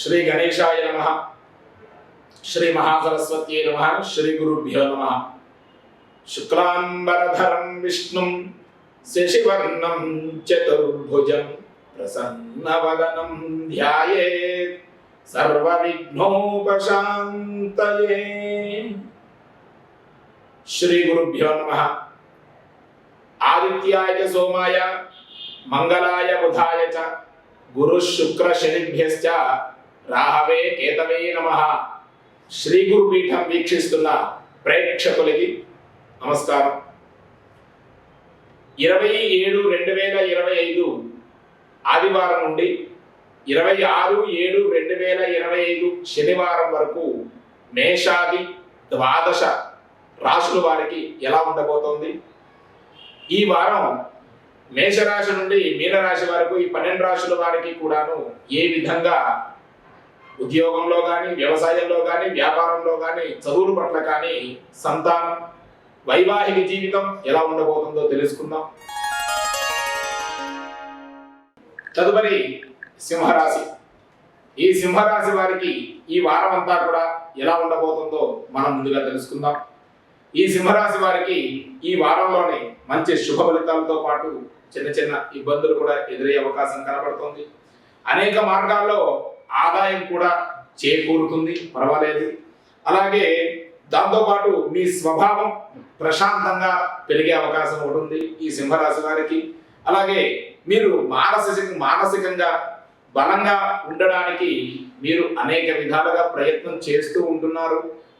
శ్రీ గణేశాయ నమ. శ్రీ మహాసరస్వత్యై నమ. శ్రీ గురుభ్యో నమ. శుక్లాంబరధరం విష్ణుం శశివర్ణం చతుర్భుజం ప్రసన్నవదనం ధ్యాయేత్ సర్వవిఘ్నోపశాంతయే. శ్రీ గురుభ్యో నమ. ఆదిత్యాయ సోమాయ మంగళాయ బుధాయ చ గురు శుక్ర శనిభ్యశ్చ రాహవే కేతవే నమ. శ్రీ గురుపీఠం వీక్షిస్తున్న ప్రేక్షకులకి నమస్కారం. ఇరవై ఏడు రెండు వేల ఇరవై ఐదు ఆదివారం నుండి ఇరవై ఆరు ఏడు రెండు వేల ఇరవై ఐదు శనివారం వరకు మేషాది ద్వాదశ రాశుల వారికి ఎలా ఉండబోతోంది? ఈ వారం మేషరాశి నుండి మీనరాశి వరకు ఈ పన్నెండు రాశుల వారికి కూడాను ఏ విధంగా ఉద్యోగంలో కానీ వ్యవసాయంలో కానీ వ్యాపారంలో కానీ చదువుల పట్ల కానీ సంతానం వైవాహిక జీవితం ఎలా ఉండబోతుందో తెలుసుకుందాం. తదుపరి సింహరాశి. ఈ సింహరాశి వారికి ఈ వారం అంతా కూడా ఎలా ఉండబోతుందో మనం ముందుగా తెలుసుకుందాం. ఈ సింహరాశి వారికి ఈ వారంలోనే మంచి శుభ ఫలితాలతో పాటు చిన్న చిన్న ఇబ్బందులు కూడా ఎదురయ్యే అవకాశం కనబడుతుంది. అనేక మార్గాల్లో ఆదాయం కూడా చేకూరుతుంది పర్వాలేదు. అలాగే దాంతోపాటు మీ స్వభావం ప్రశాంతంగా పెరిగే అవకాశం ఉంటుంది ఈ సింహరాశి వారికి. అలాగే మీరు మానసిక మానసికంగా బలంగా ఉండడానికి మీరు అనేక విధాలుగా ప్రయత్నం చేస్తూ ఉంటున్నారు.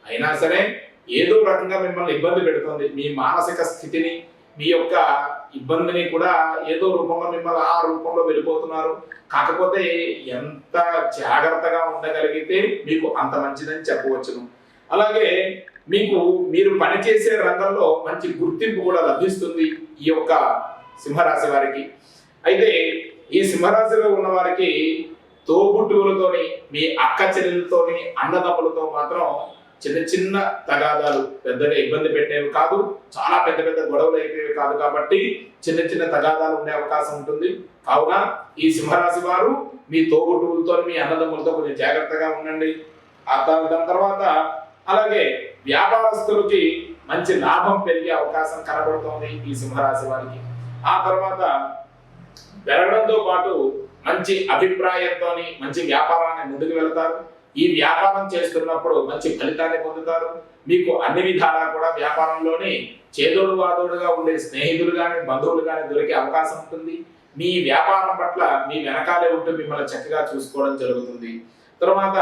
అయినా సరే ఏదో రకంగా మిమ్మల్ని ఇబ్బంది పెడుతుంది మీ మానసిక స్థితిని మీ యొక్క ఇబ్బందిని కూడా ఏదో రూపంలో మిమ్మల్ని ఆ రూపంలో వెళ్ళిపోతున్నారు. కాకపోతే ఎంత జాగ్రత్తగా ఉండగలిగితే మీకు అంత మంచిదని చెప్పవచ్చును. అలాగే మీకు మీరు పనిచేసే రంగంలో మంచి గుర్తింపు కూడా లభిస్తుంది ఈ యొక్క సింహరాశి వారికి. అయితే ఈ సింహరాశిలో ఉన్న వారికి తోబుట్టువులతోని మీ అక్క చెల్లెలతోని అన్నదమ్ములతో మాత్రం చిన్న చిన్న తగాదాలు పెద్దగా ఇబ్బంది పెట్టేవి కాదు చాలా పెద్ద పెద్ద గొడవలు అయిపోయేవి కాదు కాబట్టి చిన్న చిన్న తగాదాలు ఉండే అవకాశం ఉంటుంది. కావున ఈ సింహరాశి వారు మీ తోబుట్టువులతో మీ అన్నదమ్ములతో కొంచెం జాగ్రత్తగా ఉండండి. ఆ దాని తర్వాత అలాగే వ్యాపారస్తులకి మంచి లాభం పెరిగే అవకాశం కనబడుతోంది ఈ సింహరాశి వారికి. ఆ తర్వాత పెరగడంతో పాటు మంచి అభిప్రాయంతో మంచి వ్యాపారాన్ని ముందుకు వెళతారు. ఈ వ్యాపారం చేస్తున్నప్పుడు మంచి ఫలితాన్ని పొందుతారు. మీకు అన్ని విధాలా కూడా వ్యాపారంలోనే చేదోడు వాదోడుగా ఉండే స్నేహితులు కానీ బంధువులు కానీ దొరికే అవకాశం ఉంటుంది. మీ వ్యాపారం పట్ల మీ వెనకాలే ఉంటూ మిమ్మల్ని చక్కగా చూసుకోవడం జరుగుతుంది. తర్వాత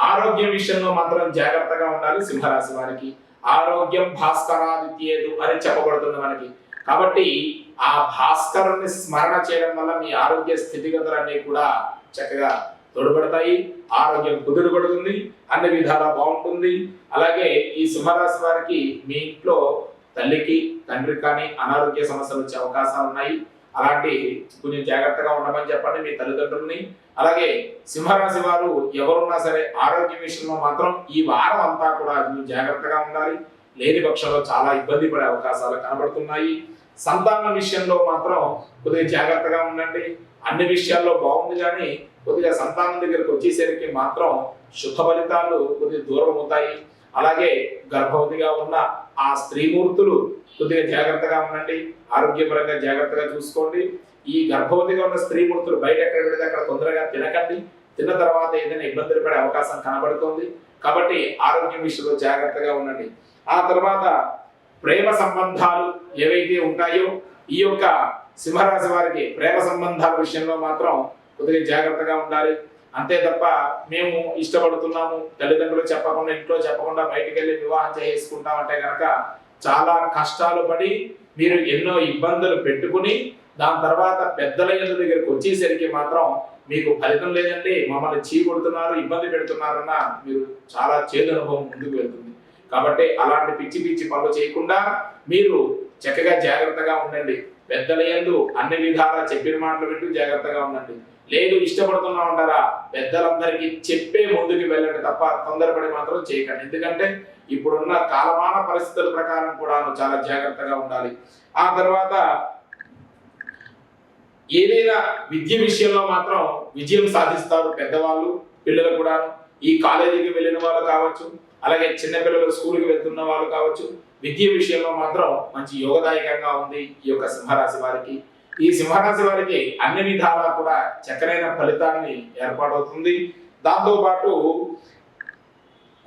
ఆరోగ్యం విషయంలో మాత్రం జాగ్రత్తగా ఉండాలి సింహరాశి వారికి. ఆరోగ్యం భాస్కరాదిత్యేదు అని చెప్పబడుతుంది మనకి. కాబట్టి ఆ భాస్కరుని స్మరణ చేయడం వల్ల మీ ఆరోగ్య స్థితిగతులన్నీ కూడా చక్కగా తోడ్పడతాయి ఆరోగ్యం కుదురుపడుతుంది అన్ని విధాలా బాగుంటుంది. అలాగే ఈ సింహరాశి వారికి మీ ఇంట్లో తల్లికి తండ్రికి కానీ అనారోగ్య సమస్యలు వచ్చే అవకాశాలు ఉన్నాయి. అలాంటి కొంచెం జాగ్రత్తగా ఉండమని చెప్పండి మీ తల్లిదండ్రుల్ని. అలాగే సింహరాశి వారు ఎవరున్నా సరే ఆరోగ్య విషయంలో మాత్రం ఈ వారం అంతా కూడా జాగ్రత్తగా ఉండాలి. లేని పక్షంలో చాలా ఇబ్బంది పడే అవకాశాలు కనబడుతున్నాయి. సంతానం విషయంలో మాత్రం కొద్దిగా జాగ్రత్తగా ఉండండి. అన్ని విషయాల్లో బాగుంది కానీ కొద్దిగా సంతానం దగ్గరికి వచ్చేసరికి మాత్రం శుభ ఫలితాలు కొద్దిగా దూరం అవుతాయి. అలాగే గర్భవతిగా ఉన్న ఆ స్త్రీమూర్తులు కొద్దిగా జాగ్రత్తగా ఉండండి. ఆరోగ్యపరంగా జాగ్రత్తగా చూసుకోండి. ఈ గర్భవతిగా ఉన్న స్త్రీమూర్తులు బయట ఎక్కడ పెడితే అక్కడ తొందరగా తినకండి. తిన్న తర్వాత ఏదైనా ఇబ్బందులు పడే అవకాశం కనబడుతుంది. కాబట్టి ఆరోగ్యం విషయంలో జాగ్రత్తగా ఉండండి. ఆ తర్వాత ప్రేమ సంబంధాలు ఏవైతే ఉంటాయో ఈ యొక్క సింహరాశి వారికి ప్రేమ సంబంధాల విషయంలో మాత్రం కొద్దిగా జాగ్రత్తగా ఉండాలి. అంతే తప్ప మేము ఇష్టపడుతున్నాము. తల్లిదండ్రులు చెప్పకుండా ఇంట్లో చెప్పకుండా బయటికి వెళ్ళి వివాహం చేసుకుంటామంటే కనుక చాలా కష్టాలు పడి మీరు ఎన్నో ఇబ్బందులు పెట్టుకుని దాని తర్వాత పెద్దల దగ్గరికి వచ్చేసరికి మాత్రం మీకు ఫలితం లేదండి. మమ్మల్ని చీకొడుతున్నారు ఇబ్బంది పెడుతున్నారన్న మీరు చాలా చేదు అనుభవం ముందుకు వెళ్తుంది. కాబట్టి అలాంటి పిచ్చి పిచ్చి పనులు చేయకుండా మీరు చక్కగా జాగ్రత్తగా ఉండండి. పెద్దల ఎందు అన్ని విధాలా చెప్పిన మాటలు వింటూ జాగ్రత్తగా ఉండండి. లేదు ఇష్టపడుతున్నా ఉంటారా? పెద్దలందరికీ చెప్పే ముందుకు వెళ్ళండి తప్ప తొందరపడి మాత్రం చేయకండి. ఎందుకంటే ఇప్పుడున్న కాలమాన పరిస్థితుల ప్రకారం కూడా చాలా జాగ్రత్తగా ఉండాలి. ఆ తర్వాత ఏదైనా విద్య విషయంలో మాత్రం విజయం సాధిస్తారు పెద్దవాళ్ళు పిల్లలు కూడా ఈ కాలేజీకి వెళ్ళిన వాళ్ళు కావచ్చు అలాగే చిన్నపిల్లలు స్కూల్కి వెళ్తున్న వాళ్ళు కావచ్చు. విద్య విషయంలో మాత్రం మంచి యోగదాయకంగా ఉంది ఈ యొక్క సింహరాశి వారికి. ఈ సింహరాశి వారికి అన్ని విధాలా కూడా చక్కనైన ఫలితాన్ని ఏర్పాటవుతుంది. దాంతో పాటు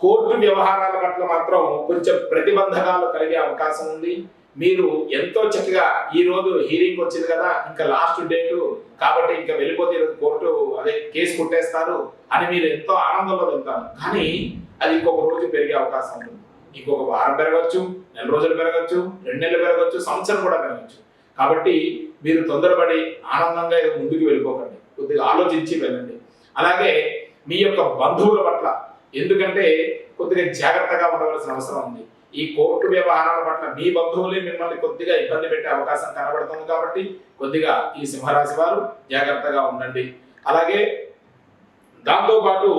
కోర్టు వ్యవహారాల పట్ల మాత్రం కొంచెం ప్రతిబంధకాలు కలిగే అవకాశం ఉంది. మీరు ఎంతో చక్కగా ఈ రోజు హీరింగ్ వచ్చింది కదా ఇంకా లాస్ట్ డేట్ కాబట్టి ఇంకా వెళ్ళిపోతే కోర్టు అదే కేసు కొట్టేస్తారు అని మీరు ఎంతో ఆనందంలో వెళ్తారు. కానీ అది ఇంకొక రోజు పెరిగే అవకాశం ఉంది. ఇంకొక వారం పెరగచ్చు నెల రోజులు పెరగచ్చు రెండు నెలలు పెరగచ్చు సంవత్సరం కూడా పెరగచ్చు. కాబట్టి మీరు తొందరపడి ఆనందంగా ఏదో ముందుకు వెళ్ళిపోకండి. కొద్దిగా ఆలోచించి వెళ్ళండి. అలాగే మీ యొక్క బంధువుల పట్ల ఎందుకంటే కొద్దిగా జాగ్రత్తగా ఉండవలసిన అవసరం ఉంది. ఈ కోర్టు వ్యవహారాల పట్ల మీ బంధువులే మిమ్మల్ని కొద్దిగా ఇబ్బంది పెట్టే అవకాశం కనబడుతుంది కాబట్టి కొద్దిగా ఈ సింహరాశి వారు జాగ్రత్తగా ఉండండి. అలాగే దాంతోపాటు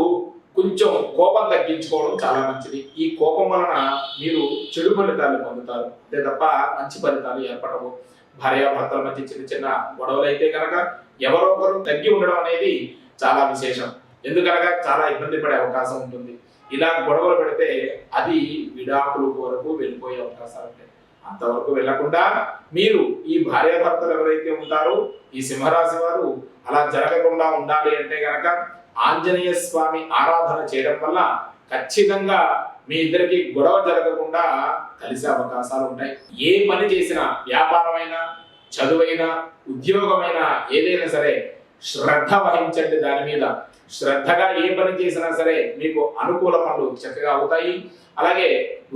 కొంచెం కోపం తగ్గించుకోవడం చాలా మంచిది. ఈ కోపం వలన మీరు చెడు ఫలితాలు పొందుతారు. అంతే తప్ప మంచి ఫలితాలు ఏర్పడవు. భార్యాభర్తల మధ్య చిన్న చిన్న గొడవలు అయితే కనుక ఎవరో ఒకరు తగ్గి ఉండడం అనేది చాలా విశేషం. ఎందుకనగా చాలా ఇబ్బంది పడే అవకాశం ఉంటుంది. ఇలా గొడవలు పెడితే అది విడాకులు వరకు వెళ్ళిపోయే అవకాశాలు ఉంటాయి. అంతవరకు వెళ్ళకుండా మీరు ఈ భార్యాభర్తలు ఎవరైతే ఉంటారో ఈ సింహరాశి వారు అలా జరగకుండా ఉండాలి అంటే గనక ఆంజనేయ స్వామి ఆరాధన చేయడం వల్ల ఖచ్చితంగా మీ ఇద్దరికి గొడవ జరగకుండా కలిసే అవకాశాలు ఉంటాయి. ఏ పని చేసినా వ్యాపారమైనా చదువైనా ఉద్యోగమైనా ఏదైనా సరే శ్రద్ధ వహించండి దాని మీద. శ్రద్ధగా ఏ పని చేసినా సరే మీకు అనుకూల పనులు చక్కగా అవుతాయి. అలాగే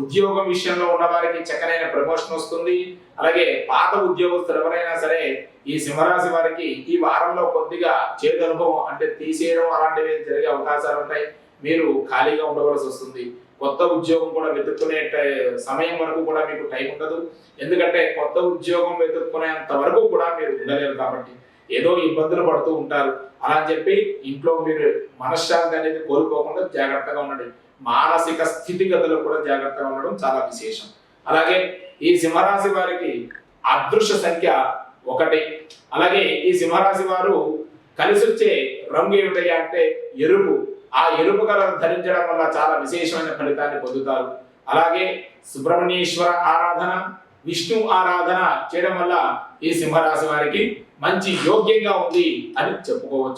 ఉద్యోగం విషయంలో ఉన్న వారికి చక్కనైన ప్రమోషన్ వస్తుంది. అలాగే పాత ఉద్యోగస్తులు ఎవరైనా సరే ఈ సింహరాశి వారికి ఈ వారంలో కొద్దిగా చేదు అనుభవం అంటే తీసేయడం అలాంటివి జరిగే అవకాశాలు ఉంటాయి. మీరు ఖాళీగా ఉండవలసి వస్తుంది. కొత్త ఉద్యోగం కూడా వెతుక్కునే సమయం వరకు కూడా మీకు టైం ఉండదు. ఎందుకంటే కొత్త ఉద్యోగం వెతుక్కునేంత వరకు కూడా మీరు ఉండలేరు కాబట్టి ఏదో ఇబ్బందులు పడుతూ ఉంటారు. అలా అని చెప్పి ఇంట్లో మీరు మనశ్శాంతి అనేది కోల్పోకుండా జాగ్రత్తగా ఉండండి. మానసిక స్థితిగతులు కూడా జాగ్రత్తగా ఉండడం చాలా విశేషం. అలాగే ఈ సింహరాశి వారికి అదృశ్య సంఖ్య ఒకటి. అలాగే ఈ సింహరాశి వారు కలిసి వచ్చే రంగు ఏమిటయ్యా అంటే ఎరుపు. ఆ ఎరుపు కలర్ ధరించడం వల్ల చాలా విశేషమైన ఫలితాన్ని పొందుతారు. అలాగే సుబ్రహ్మణ్యేశ్వర ఆరాధన విష్ణు ఆరాధన చేయడం వల్ల ఈ సింహరాశి వారికి మంచి యోగ్యంగా ఉంది అని చెప్పుకోవచ్చు.